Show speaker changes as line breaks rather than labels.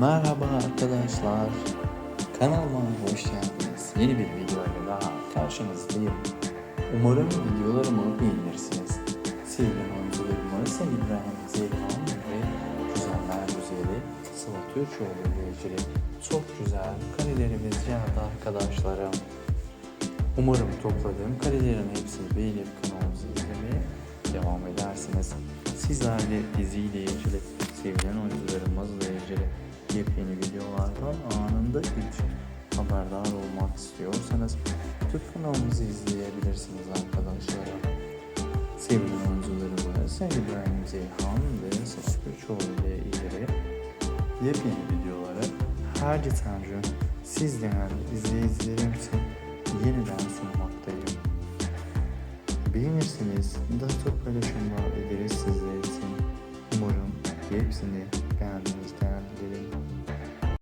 Merhaba arkadaşlar. Kanalıma hoş geldiniz. Yeni bir video daha karşınızdayım. Umarım videolarımı beğenirsiniz. Sevgili oyuncularım arasında İbrahim Zeyhan ve Güzeller Güzeli Sıla Türkoğlu ile ilgili çok güzel karelerimiz geldi arkadaşlarım. Umarım topladığım karelerin hepsini beğenip kanalımızı izlemeye devam edersiniz. Sizler de diziyle ilgili, sevilen ilgili yepyeni videolardan anında ilk haberdar olmak istiyorsanız YouTube kanalımızı izleyebilirsiniz arkadaşlar. Sevgili oyuncularımız Sayın İbrahim Zeyhan ve Sıla Türkoğlu ile ilgili yepyeni videoları her geçen gün sizden izleyicilerim için yeniden sunmaktayım. Beğenirseniz daha çok paylaşımlar ederiz sizler için. Umarım hepsini